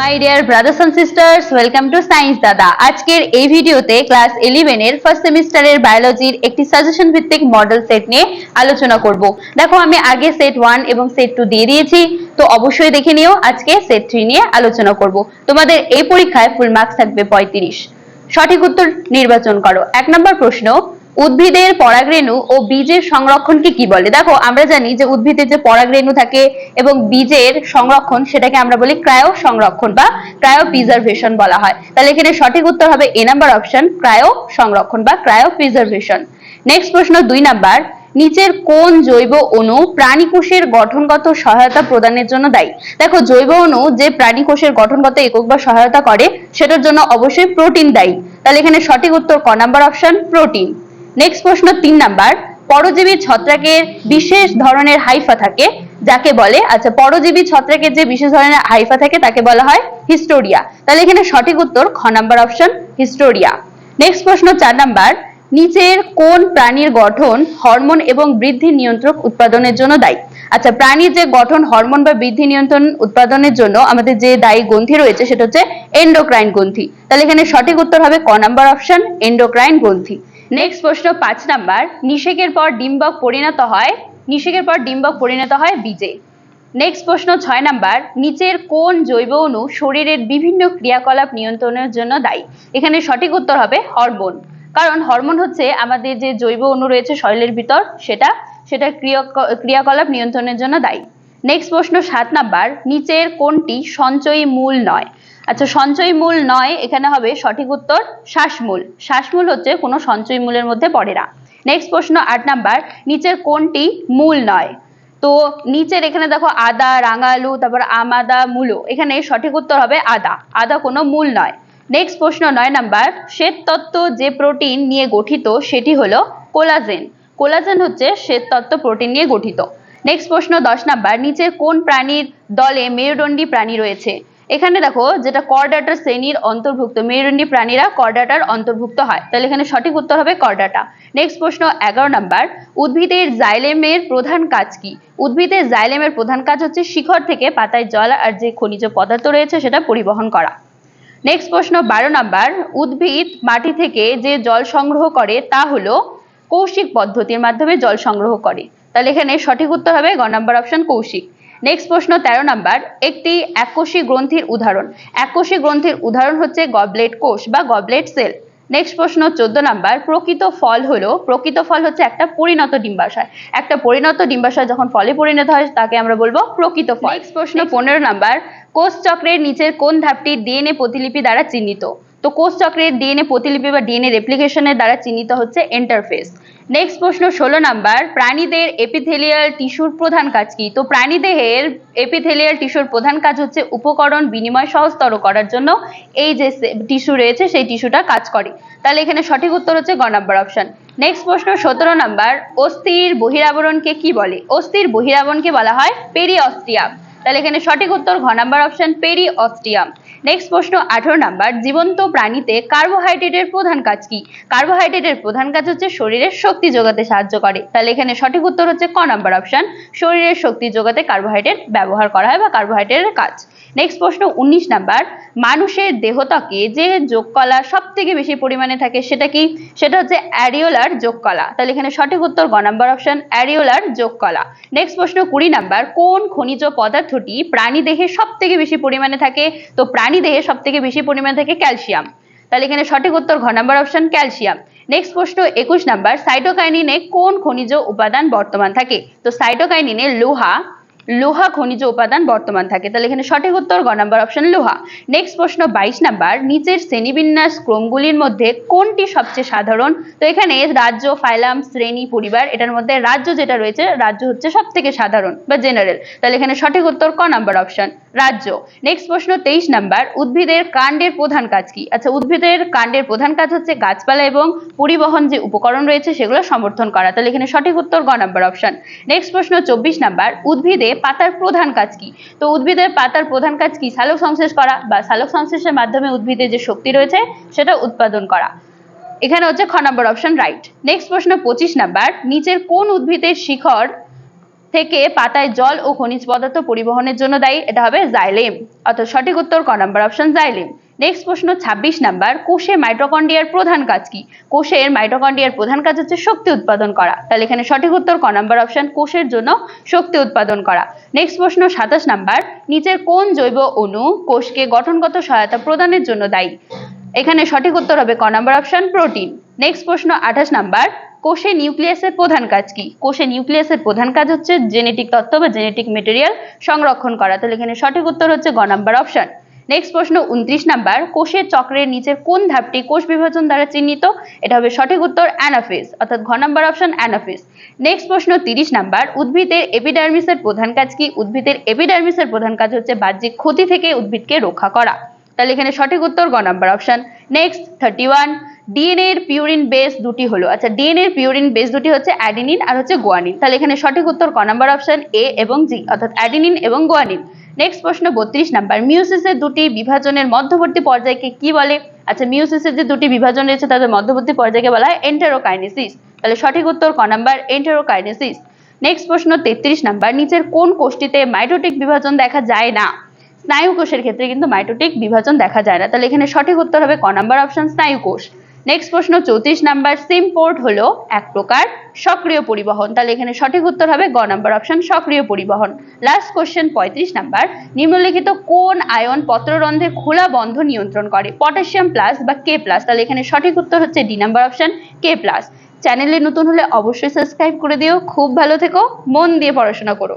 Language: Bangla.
My dear brothers and sisters welcome to science Dada আজকের এই ভিডিওতে ক্লাস ইলেভেনের ফার্স্ট সেমিস্টারের বায়োলজির একটি সাজেশন ভিত্তিক মডেল সেট নিয়ে আলোচনা করব। দেখো, আমি আগে সেট ওয়ান এবং সেট টু দিয়ে দিয়েছি, তো অবশ্যই দেখে নিও, আজকে সেট থ্রি নিয়ে আলোচনা করব। তোমাদের এই পরীক্ষায় ফুল মার্কস থাকবে পঁয়ত্রিশ। সঠিক উত্তর নির্বাচন করো। এক নম্বর প্রশ্ন উদ্ভিদের পরাগরেণু ও বীজের সংরক্ষণকে কি বলে? দেখো, আমরা জানি যে উদ্ভিদের যে পরাগরেণু থাকে এবং বীজের সংরক্ষণ সেটাকে আমরা বলি ক্রায়ো সংরক্ষণ বা ক্রায়ো প্রিজার্ভেশন বলা হয়। তাহলে এখানে সঠিক উত্তর হবে এ নাম্বার অপশন ক্রায়ো সংরক্ষণ বা ক্রায়ো প্রিজার্ভেশন নেক্সট প্রশ্ন দুই নাম্বার, নিচের কোন জৈব অণু প্রাণী কোষের গঠনগত সহায়তা প্রদানের জন্য দায়ী? দেখো, জৈব অণু যে প্রাণী কোষের গঠনগত একক বা সহায়তা করে, সেটার জন্য অবশ্যই প্রোটিন দায়ী। তাহলে এখানে সঠিক উত্তর ক নাম্বার অপশন, প্রোটিন। নেক্সট প্রশ্ন তিন নাম্বার, পরজীবী ছত্রাকের বিশেষ ধরনের হাইফা থাকে, যাকে বলে আচ্ছা পরজীবী ছত্রাকের যে বিশেষ ধরনের হাইফা থাকে তাকে বলা হয় হিস্টোরিয়া। তাহলে এখানে সঠিক উত্তর খ নাম্বার অপশন হিস্টোরিয়া। নেক্সট প্রশ্ন চার নাম্বার, নিচের কোন প্রাণীর গঠন হরমোন এবং বৃদ্ধি নিয়ন্ত্রক উৎপাদনের জন্য দায়ী? আচ্ছা প্রাণীর যে গঠন, হরমোন বা বৃদ্ধি নিয়ন্ত্রণ উৎপাদনের জন্য আমাদের যে দায়ী গ্রন্থি রয়েছে সেটা হচ্ছে এন্ডোক্রাইন গ্রন্থি। তাহলে এখানে সঠিক উত্তর হবে ক নাম্বার অপশন এন্ডোক্রাইন গ্রন্থি। নেক্সট প্রশ্ন পাঁচ নাম্বার, নিষেকের পর ডিম্বক পরিণত হয়, নিষেকের পর ডিম্বক পরিণত হয় বীজে নেক্সট প্রশ্ন ছয় নাম্বার, নিচের কোন জৈব অণু শরীরের বিভিন্ন ক্রিয়াকলাপ নিয়ন্ত্রণের জন্য দায়ী? এখানে সঠিক উত্তর হবে হরমোন। কারণ হরমোন হচ্ছে আমাদের যে জৈব অণু রয়েছে শরীরের ভিতর, সেটা সেটা ক্রিয়া- ক্রিয়াকলাপ নিয়ন্ত্রণের জন্য দায়ী। নেক্সট প্রশ্ন সাত নাম্বার, নিচের কোনটি সঞ্চয়ী মূল নয়? আচ্ছা সঞ্চয়ী মূল নয়, এখানে হবে সঠিক উত্তর শ্বাসমূল শ্বাসমূল হচ্ছে কোনো সঞ্চয় মূলের মধ্যে পড়ে না। নেক্সট প্রশ্ন আট নাম্বার, নিচের কোনটি মূল নয়? তো নিচের এখানে দেখো আদা, রাঙালু, তারপর আমাদা, মূলো। এখানে সঠিক উত্তর হবে আদা। আদা কোনো মূল নয়। নেক্সট প্রশ্ন নয় নাম্বার, শ্বেত তত্ত্ব যে প্রোটিন নিয়ে গঠিত, সেটি হলো কোলাজেন। কোলাজেন হচ্ছে শ্বেত তত্ত্ব প্রোটিন নিয়ে গঠিত। নেক্সট প্রশ্ন দশ নাম্বার, নিচের কোন প্রাণীর দলে মেরুদণ্ডী প্রাণী রয়েছে? এখানে দেখো, যেটা করডাটার শ্রেণির অন্তর্ভুক্ত, মেরুদণ্ডী প্রাণীরা করডাটার অন্তর্ভুক্ত হয়। তাহলে এখানে সঠিক উত্তর হবে করডাটা। নেক্সট প্রশ্ন, এগারো নাম্বার, উদ্ভিদের জাইলেমের প্রধান কাজ কি? উদ্ভিদের জাইলেমের প্রধান কাজ হচ্ছে শিখর থেকে পাতায় জল আর যে খনিজ পদার্থ রয়েছে সেটা পরিবহন করা। নেক্সট প্রশ্ন, বারো নাম্বার, উদ্ভিদ মাটি থেকে যে জল সংগ্রহ করে তা হলো কৌশিক পদ্ধতির মাধ্যমে জল সংগ্রহ করে। তাহলে এখানে সঠিক উত্তর হবে গ নাম্বার অপশন কৌশিক। নেক্সট প্রশ্ন তেরো নাম্বার একটি এককোষী গ্রন্থির উদাহরণ। এককোষী গ্রন্থির উদাহরণ হচ্ছে গবলেট কোষ বা গবলেট সেল নেক্সট প্রশ্ন চোদ্দ নাম্বার প্রকৃত ফল হলো প্রকৃত ফল হচ্ছে একটা পরিণত ডিম্বাশয়। একটা পরিণত ডিম্বাশয় যখন ফলে পরিণত হয় তাকে আমরা বলব প্রকৃত ফল। নেক্সট প্রশ্ন পনেরো নাম্বার কোষ চক্রের নিচের কোন ধাপটি ডিএনএ প্রতিলিপি দ্বারা চিহ্নিত? তো কোষ চক্রের ডিএনএ প্রতিলিপি বা ডিএনএ রেপ্লিকেশনের দ্বারা চিহ্নিত হচ্ছে ইন্টারফেস নেক্সট প্রশ্ন, ষোলো নাম্বার, প্রাণীদের এপিথেলিয়াল টিস্যুর প্রধান কাজ কি? তো প্রাণীদেহের এপিথেলিয়াল টিস্যুর প্রধান কাজ হচ্ছে উপকরণ বিনিময় সহজতর করার জন্য এই যে টিস্যু রয়েছে, সেই টিস্যুটা কাজ করে। তাহলে এখানে সঠিক উত্তর হচ্ছে গ নাম্বার অপশন নেক্সট প্রশ্ন, সতেরো নাম্বার, অস্থির বহিরাবরণকে কি বলে? অস্থির বহিরাবরণকে বলা হয় পেরিঅস্টিয়াম তাহলে এখানে সঠিক উত্তর ঘ number option periosteum next প্রশ্ন, আঠারো নাম্বার জীবন্ত প্রাণীতে কার্বোহাইড্রেটের প্রধান কাজ কি? কার্বোহাইড্রেটের প্রধান কাজ হচ্ছে শরীরের শক্তি যোগাতে সাহায্য করে। তাহলে এখানে সঠিক উত্তর হচ্ছে ক নাম্বার অপশন শরীরের শক্তি যোগাতে কার্বোহাইড্রেট ব্যবহার করা হয় বা কার্বোহাইড্রেটের কাজ। নেক্সট প্রশ্ন, উনিশ নাম্বার মানুষের দেহত্বকে যে যোগকলা সব থেকে বেশি পরিমাণে থাকে সেটা কি? সেটা হচ্ছে অ্যারিওলার যোগকলা। তাহলে এখানে সঠিক উত্তর গ নাম্বার অপশন অ্যারিওলার যোগকলা। নেক্সট প্রশ্ন, কুড়ি নাম্বার কোন খনিজ পদার্থটি প্রাণী দেহে সব থেকে বেশি পরিমাণে থাকে? তো প্রাণী দেহে সব থেকে বেশি পরিমাণে থাকে ক্যালসিয়াম। তাহলে এখানে সঠিক উত্তর ঘ নাম্বার অপশন ক্যালসিয়াম। নেক্সট প্রশ্ন একুশ নাম্বার সাইটোকাইনিনে কোন খনিজ উপাদান বর্তমান থাকে? তো সাইটোকাইনিনে লোহা লোহা খনিজ উপাদান বর্তমান থাকে। তাহলে এখানে সঠিক উত্তর গ নাম্বার অপশন লোহা। নেক্সট প্রশ্ন বাইশ নাম্বার, নিচের শ্রেণীবিন্যাস ক্রমগুলির মধ্যে কোনটি সবচেয়ে সাধারণ? তো এখানে রাজ্য, ফাইলাম, শ্রেণি, পরিবার, এটার মধ্যে রাজ্য যেটা রয়েছে, রাজ্য হচ্ছে সব থেকে সাধারণ বা জেনারেল তাহলে এখানে সঠিক উত্তর ক নাম্বার অপশন রাজ্য। নেক্সট প্রশ্ন তেইশ নাম্বার, উদ্ভিদের কাণ্ডের প্রধান কাজ কি? আচ্ছা উদ্ভিদের কাণ্ডের প্রধান কাজ হচ্ছে গাছপালা এবং পরিবহন যে উপকরণ রয়েছে, সেগুলো সমর্থন করা। তাহলে এখানে সঠিক উত্তর গ নাম্বার অপশন নেক্সট প্রশ্ন চব্বিশ নাম্বার, উদ্ভিদে পাতার প্রধান কাজ কি? তো উদ্ভিদের পাতার প্রধান কাজ কি? সালোক সংশ্লেষ করা বা সালোক সংশ্লেষের মাধ্যমে উদ্ভিদের যে শক্তি রয়েছে, সেটা উৎপাদন করা। এখানে হচ্ছে খ নম্বর অপশন রাইট নেক্সট প্রশ্ন পঁচিশ নাম্বার, নিচের কোন উদ্ভিদের শিখর থেকে পাতায় জল ও খনিজ পদার্থ পরিবহনের জন্য দায়ী? এটা হবে জাইলেম অর্থাৎ সঠিক উত্তর ক নম্বর অপশন জাইলেম নেক্সট প্রশ্ন ২৬ নাম্বার কোষে মাইটোকন্ড্রিয়ার প্রধান কাজ কি? কোষের মাইটোকন্ড্রিয়ার প্রধান কাজ হচ্ছে শক্তি উৎপাদন করা। তাহলে এখানে সঠিক উত্তর ক নাম্বার অপশন কোষের জন্য শক্তি উৎপাদন করা। নেক্সট প্রশ্ন, সাতাশ নাম্বার, নিচের কোন জৈব অণু কোষকে গঠনগত সহায়তা প্রদানের জন্য দায়ী? এখানে সঠিক উত্তর হবে ক নাম্বার অপশন প্রোটিন নেক্সট প্রশ্ন, আঠাশ নাম্বার, কোষে নিউক্লিয়াসের প্রধান কাজ কি? কোষে নিউক্লিয়াসের প্রধান কাজ হচ্ছে জেনেটিক তত্ত্ব বা জেনেটিক মেটেরিয়াল সংরক্ষণ করা। তাহলে এখানে সঠিক উত্তর হচ্ছে গ নাম্বার অপশন নেক্সট প্রশ্ন উনত্রিশ নাম্বার, কোষের চক্রের নিচের কোন ধাপটি কোষ বিভাজন দ্বারা চিহ্নিত? এটা হবে সঠিক উত্তর অ্যানাফেজ অর্থাৎ ঘ নাম্বার অপশন অ্যানাফেজ নেক্সট প্রশ্ন তিরিশ নাম্বার, উদ্ভিদের এপিডার্মিসের প্রধান কাজ কি? উদ্ভিদের এপিডার্মিসের প্রধান কাজ হচ্ছে বাহ্যিক ক্ষতি থেকে উদ্ভিদকে রক্ষা করা। তাহলে এখানে সঠিক উত্তর গ number option next thirty one DNA এর পিউরিন বেস দুটি হলো। আচ্ছা ডিএনএ এর পিউরিন বেস দুটি হচ্ছে অ্যাডিনিন আর হচ্ছে গোয়ানিন তাহলে এখানে সঠিক উত্তর ক নাম্বার অপশন এ এবং জি অর্থাৎ অ্যাডিনিন এবং গোয়ানিন নেক্সট প্রশ্ন, বত্রিশ নাম্বার। মিউসিসের দুটি বিভাজনের মধ্যবর্তী পর্যায়কে কি বলে? আচ্ছা মিউসিসের যে দুটি বিভাজন রয়েছে, তাদের মধ্যবর্তী পর্যায়কে বলা হয় এন্টেরোকাইনেসিস তাহলে সঠিক উত্তর ক নাম্বার? এন্টেরোকাইনেসিস নেক্সট প্রশ্ন, তেত্রিশ নাম্বার। নিচের কোন কোষটিতে মাইটোটিক বিভাজন দেখা যায় না? স্নায়ু কোষের ক্ষেত্রে কিন্তু মাইটোটিক বিভাজন দেখা যায় না। তাহলে এখানে সঠিক উত্তর হবে ক নাম্বার অপশন স্নায়ু কোষ নেক্সট প্রশ্ন, চৌত্রিশ নাম্বার সিম পোর্ট হলো এক প্রকার সক্রিয় পরিবহন। তাহলে এখানে সঠিক উত্তর হবে গ নাম্বার অপশন সক্রিয় পরিবহন। লাস্ট কোশ্চেন পঁয়ত্রিশ নাম্বার, নিম্নলিখিত কোন আয়ন পত্ররন্ধ্রে খোলা বন্ধ নিয়ন্ত্রণ করে? পটাশিয়াম প্লাস বা কে প্লাস তাহলে এখানে সঠিক উত্তর হচ্ছে ডি নাম্বার অপশন কে প্লাস চ্যানেলে নতুন হলে অবশ্যই সাবস্ক্রাইব করে দিও। খুব ভালো থেকো, মন দিয়ে পড়াশোনা করো।